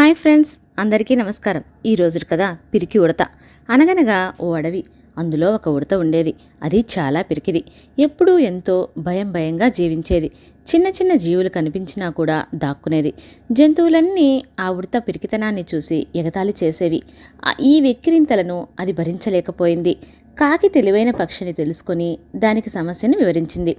Hi friends అందరికీ నమస్కారం. ఈ రోజు కదా పిరికి ఉడత. అనగనగా ఓ అడవి. అందులో ఒక ఉడత ఉండేది. అది చాలా పిరికిది. ఎప్పుడూ ఎంతో భయం భయంగా జీవించేది. చిన్న చిన్న జీవులు కనిపించినా కూడా దాక్కునేది. జంతువులన్నీ ఆ ఉడత పిరికితనాన్ని చూసి ఎగతాళి చేసేవి. ఈ వెక్కిరింతలను అది భరించలేకపోయింది. కాకి తెలివైన పక్షిని తెలుసుకొని దానికి సమస్యను వివరించింది.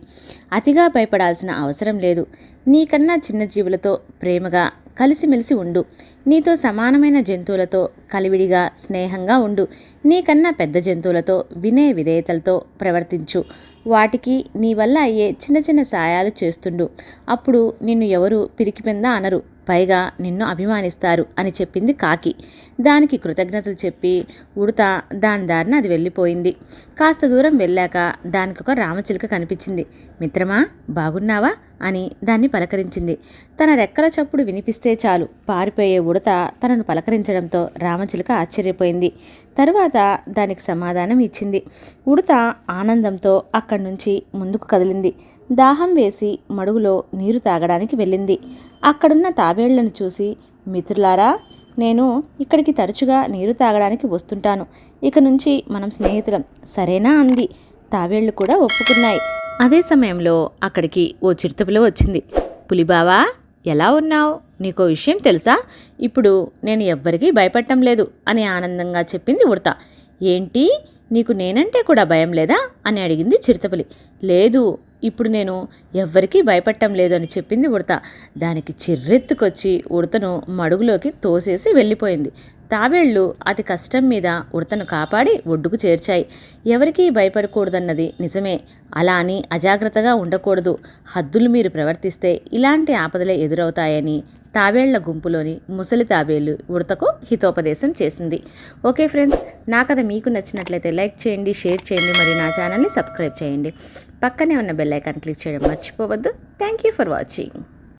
అతిగా భయపడాల్సిన అవసరం లేదు. నీకన్నా చిన్న జీవులతో ప్రేమగా కలిసిమెలిసి ఉండు. నీతో సమానమైన జంతువులతో కలివిడిగా స్నేహంగా ఉండు. నీకన్నా పెద్ద జంతువులతో వినయ విధేయతలతో ప్రవర్తించు. వాటికి నీ వల్ల అయ్యే చిన్న చిన్న సాయాలు చేస్తుండు. అప్పుడు నిన్ను ఎవరు పిరికిపెంద అనరు. పైగా నిన్ను అభిమానిస్తారు అని చెప్పింది కాకి. దానికి కృతజ్ఞతలు చెప్పి ఉడత దాని దారిన అది వెళ్ళిపోయింది. కాస్త దూరం వెళ్ళాక దానికి ఒక రామచిలుక కనిపించింది. మిత్రమా బాగున్నావా? అని దాన్ని పలకరించింది. తన రెక్కల చప్పుడు వినిపిస్తే చాలు. పారిపోయే ఉడత తనను పలకరించడంతో రామచిలుక ఆశ్చర్యపోయింది. తరువాత దానికి సమాధానం ఇచ్చింది. ఉడత ఆనందంతో అక్కడి నుంచి ముందుకు కదిలింది. దాహం వేసి మడుగులో నీరు తాగడానికి వెళ్ళింది. అక్కడున్న తాబేళ్ళను చూసి మిత్రులారా నేను ఇక్కడికి తరచుగా నీరు తాగడానికి వస్తుంటాను. ఇక నుంచి మనం స్నేహితులం. సరేనా అంది. తాబేళ్ళు కూడా ఒప్పుకున్నాయి. అదే సమయంలో అక్కడికి ఓ చిరుతపులి వచ్చింది. పులిబావా ఎలా ఉన్నావు? నీకో విషయం తెలుసా? ఇప్పుడు నేను ఎవ్వరికీ భయపడటం లేదు అని ఆనందంగా చెప్పింది ఉడత. ఏంటి? నీకు నేనంటే కూడా భయం లేదా? అని అడిగింది చిరుతపులి లేదు ఇప్పుడు నేను ఎవ్వరికీ భయపడటం లేదు అని చెప్పింది ఉడత. దానికి చిర్రెత్తుకొచ్చి ఉడతను మడుగులోకి తోసేసి వెళ్ళిపోయింది. తాబేళ్ళు అతి కష్టం మీద ఉడతను కాపాడి ఒడ్డుకు చేర్చాయి. ఎవరికీ భయపడకూడదన్నది నిజమే. అలా అని అజాగ్రత్తగా ఉండకూడదు. హద్దులు మీరు ప్రవర్తిస్తే ఇలాంటి ఆపదలే ఎదురవుతాయని తాబేళ్ళ గుంపులోని ముసలి తాబేళ్ళు ఉడతకు హితోపదేశం చేసింది. ఓకే ఫ్రెండ్స్ నా కథ మీకు నచ్చినట్లయితే లైక్ చేయండి షేర్ చేయండి మరియు నా ఛానల్ని సబ్స్క్రైబ్ చేయండి. పక్కనే ఉన్న బెల్ ఐకాన్ క్లిక్ చేయడం మర్చిపోవద్దు. Thank you for watching.